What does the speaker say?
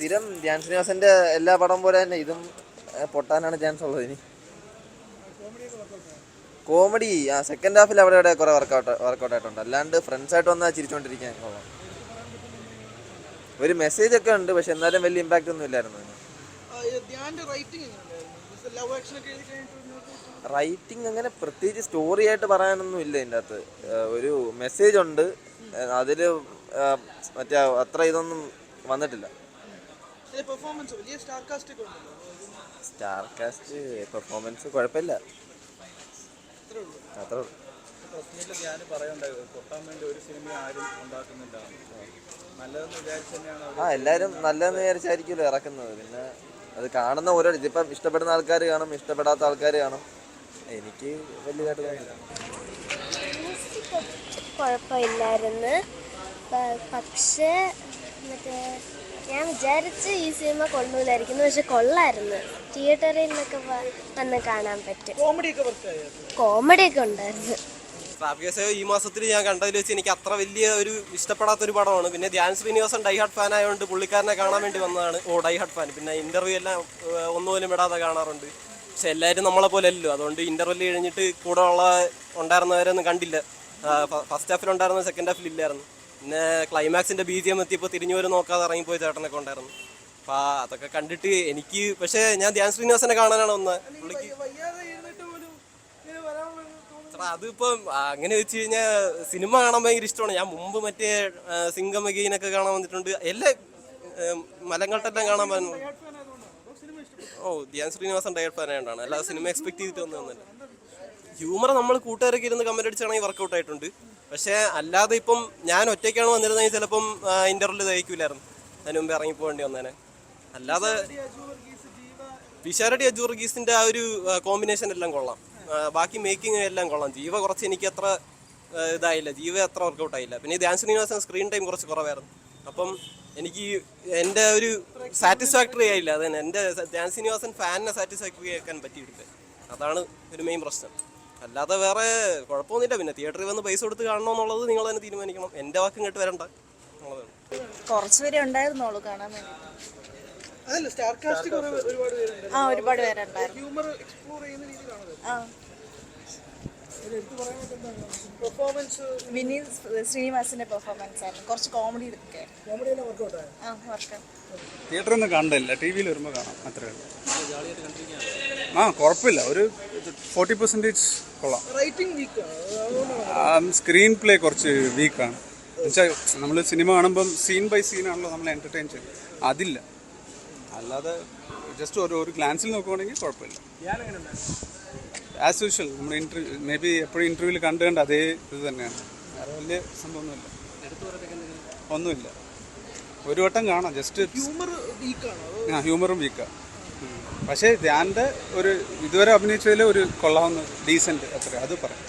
സ്ഥിരം ധ്യാൻ ശ്രീനിവാസന്റെ എല്ലാ പടം പോലെ തന്നെ ഇതും പൊട്ടാനാണ് ചാൻസ് ഉള്ളത് ഇനി. കോമഡി ആ സെക്കൻഡ് ഹാഫിൽ അവിടെ ഇവിടെ കുറെ വർക്കൗട്ട് വർക്കൗട്ട് ആയിട്ടുണ്ട്. അല്ലാണ്ട് ഫ്രണ്ട്സ് ആയിട്ട് വന്നാൽ ചിരിച്ചുകൊണ്ടിരിക്കാൻ കൊള്ളാം ഒരു മെസ്സേജ് ഒക്കെ ഉണ്ട് പക്ഷെ എന്നാലും വലിയ ഇമ്പാക്റ്റ് ഒന്നും ഇല്ലായിരുന്നു. റൈറ്റിംഗ് അങ്ങനെ പ്രത്യേകിച്ച് സ്റ്റോറി ആയിട്ട് പറയാനൊന്നും ഇല്ല ഇതിന്റെ അകത്ത്. ഒരു മെസ്സേജ് ഉണ്ട്. അതിൽ മറ്റേ അത്ര ഇതൊന്നും വന്നിട്ടില്ല. പെർഫോമൻസ് വലിയ സ്റ്റാർ കാസ്റ്റ് ഒക്കെ ഉണ്ടല്ലോ സ്റ്റാർ കാസ്റ്റ് പെർഫോമൻസ് കുഴപ്പമില്ല. അത്രേ ഉള്ളൂ. പ്രശ്നത്തിൽ ഞാൻ പറയുണ്ടായി കൊട്ടാൻ വേണ്ടി ഒരു സിനിമ ആരും ഉണ്ടാക്കുന്നില്ല. നല്ലതെന്ന് വിചാരിച്ച് തന്നെയാണ് ആ എല്ലാവരും നല്ലതെന്ന് വിചാരിച്ചായിരിക്കുമല്ലോ ഇറക്കുന്നത്. പിന്നെ അത് കാണുന്ന ഓരോ ഇതിപ്പം ഇഷ്ടപ്പെടുന്ന ആൾക്കാർ കാണും ഇഷ്ടപ്പെടാത്ത ആൾക്കാർ കാണും. എനിക്ക് വലിയതായിട്ട് തോന്നില്ല. കുഴപ്പമില്ലായിരുന്നു. പ- പക്ഷേ മറ്റേ ഞാൻ വിചാരിച്ച് ഈ സിനിമ കൊള്ളൂലായിരിക്കുന്നു. പക്ഷെ കൊള്ളായിരുന്നു. തിയേറ്ററിൽ നിന്നൊക്കെ വന്ന് കാണാൻ പറ്റും. കോമഡി ഒക്കെ വർക്ക് കോമഡി ഒക്കെ ഉണ്ടായിരുന്നു. ട്രാഫിക് ഈ മാസത്തിൽ ഞാൻ കണ്ടതിൽ വെച്ച് എനിക്ക് അത്ര വലിയ ഒരു ഇഷ്ടപ്പെടാത്ത ഒരു പടമാണ്. പിന്നെ Dhyan Sreenivasan die hard fan ആയതുകൊണ്ട് പുള്ളിക്കാരനെ കാണാൻ വേണ്ടി വന്നതാണ്. ഓ ഡൈ ഹാർട്ട് ഫാൻ. പിന്നെ ഇന്റർവ്യൂ എല്ലാം ഒന്നുപോലും വിടാതെ കാണാറുണ്ട്. പക്ഷെ എല്ലാവരും നമ്മളെ പോലെ അല്ലല്ലോ. അതുകൊണ്ട് ഇന്റർവ്യൂ കഴിഞ്ഞിട്ട് കൂടെ ഉള്ള ഉണ്ടായിരുന്നവരൊന്നും കണ്ടില്ല. ഫസ്റ്റ് ഹാഫിൽ ഉണ്ടായിരുന്ന സെക്കൻഡ് ഹാഫിൽ ഇല്ലായിരുന്നു. പിന്നെ ക്ലൈമാക്സിന്റെ ബി ജി എം എത്തിയപ്പോൾ തിരിഞ്ഞു വരും നോക്കാതെ ഇറങ്ങിപ്പോയി ചേട്ടനൊക്കെ ഉണ്ടായിരുന്നു. അപ്പം അതൊക്കെ കണ്ടിട്ട് എനിക്ക് പക്ഷേ ഞാൻ ധ്യാൻ ശ്രീനിവാസനെ കാണാനാണ് ഒന്ന് പുള്ളിക്ക് അതിപ്പം അങ്ങനെ വെച്ച് കഴിഞ്ഞാൽ സിനിമ കാണാൻ ഭയങ്കര ഇഷ്ടമാണ്. ഞാൻ മുമ്പ് മറ്റേ സിംഗം മെഗീനൊക്കെ കാണാൻ വന്നിട്ടുണ്ട്. എല്ലാ മലങ്കട്ടെല്ലാം കാണാൻ പറഞ്ഞു ഓ ധ്യാൻ ശ്രീനിവാസൻ ഡയറക്ടർ ഫാൻ ആയതുകൊണ്ടാണ് എല്ലാ സിനിമ എക്സ്പെക്ട് ചെയ്തിട്ട് വന്നതല്ല ഹ്യൂമർ നമ്മൾ കൂട്ടുകാരൊക്കെ ഇരുന്ന് കമന്റ് അടിച്ചാണെങ്കിൽ വർക്കൗട്ട് ആയിട്ടുണ്ട്. പക്ഷേ അല്ലാതെ ഇപ്പം ഞാൻ ഒറ്റയ്ക്കാണ് വന്നിരുന്നെങ്കിൽ ചിലപ്പം ഇന്റർവ്യൂ തയ്ക്കൂലായിരുന്നു അതിന് മുമ്പ് ഇറങ്ങി പോകേണ്ടി വന്നേനെ. അല്ലാതെ വിശാരടി അജു വർഗീസിന്റെ ആ ഒരു കോമ്പിനേഷൻ എല്ലാം കൊള്ളാം. ബാക്കി മേക്കിംഗ് എല്ലാം കൊള്ളാം. ജീവ കുറച്ച് എനിക്ക് അത്ര ഇതായില്ല. ജീവ അത്ര വർക്കൗട്ട് ആയില്ല. പിന്നെ ധ്യാൻ ശ്രീനിവാസൻ സ്ക്രീൻ ടൈം കുറച്ച് കുറവായിരുന്നു. അപ്പം എനിക്ക് എന്റെ ഒരു സാറ്റിസ്ഫാക്ടറി ആയില്ല. അതന്നെ. എന്റെ ധ്യാൻ ശ്രീനിവാസൻ ഫാനിനെ സാറ്റിസ്ഫാക്ടറി ആക്കാൻ പറ്റിയിട്ടില്ല. അതാണ് ഒരു മെയിൻ പ്രശ്നം. അല്ലാതെ വേറെ കുഴപ്പമൊന്നുമില്ല. പിന്നെ തിയേറ്ററിൽ വന്ന് പൈസ കൊടുത്ത് കാണണമെന്നുള്ളത് നിങ്ങൾ തന്നെ തീരുമാനിക്കണം. എന്റെ വാക്കും കേട്ട് വരണ്ട. കുറച്ച് പേരെ കാണാൻ വേണ്ടി. അതല്ല സ്റ്റാർ കാസ്റ്റ് കുറെ ഒരുപാട് പേരുണ്ട്. ആ ഒരുപാട് പേരുണ്ടായിരുന്നു. വിനീത് ശ്രീനിവാസിന്റെ പെർഫോമൻസ് ആയിരുന്നു. കുറച്ച് കോമഡി തിയേറ്ററിൽ നിന്ന് കണ്ടില്ല ടി വിയിൽ വരുമ്പോൾ കാണാം. അത്രേ ആ കുഴപ്പമില്ല. ഒരു ഫോർട്ടി പെർസെന്റേജ് കൊള്ളാം. സ്ക്രീൻ പ്ലേ കുറച്ച് വീക്കാണ് എന്നുവെച്ചാൽ നമ്മൾ സിനിമ കാണുമ്പം സീൻ ബൈ സീൻ ആണല്ലോ നമ്മൾ എന്റർടൈൻ ചെയ്യുന്നത്. അതില്ല. അല്ലാതെ ജസ്റ്റ് ഒരു ഒരു ഗ്ലാൻസിൽ നോക്കുവാണെങ്കിൽ കുഴപ്പമില്ല. ആസ് യൂഷ്വൽ നമ്മൾ ഇന്റർവ്യൂ മേ ബി എപ്പോഴും ഇന്റർവ്യൂവിൽ കണ്ടു കണ്ട് അതേ ഇത് തന്നെയാണ്. വേറെ വലിയ സംഭവമൊന്നുമില്ല. ഒന്നുമില്ല. ഒരു വട്ടം കാണാം. ജസ്റ്റ് ഹ്യൂമർ വീക്കാണ് ആ ഹ്യൂമറും വീക്കാണ് പക്ഷേ ധ്യാന്റെ ഒരു ഇതുവരെ അഭിനയിച്ചതിൽ ഒരു കൊള്ളാവുന്ന ഡീസന്റ് അത്ര അത് പറയാം.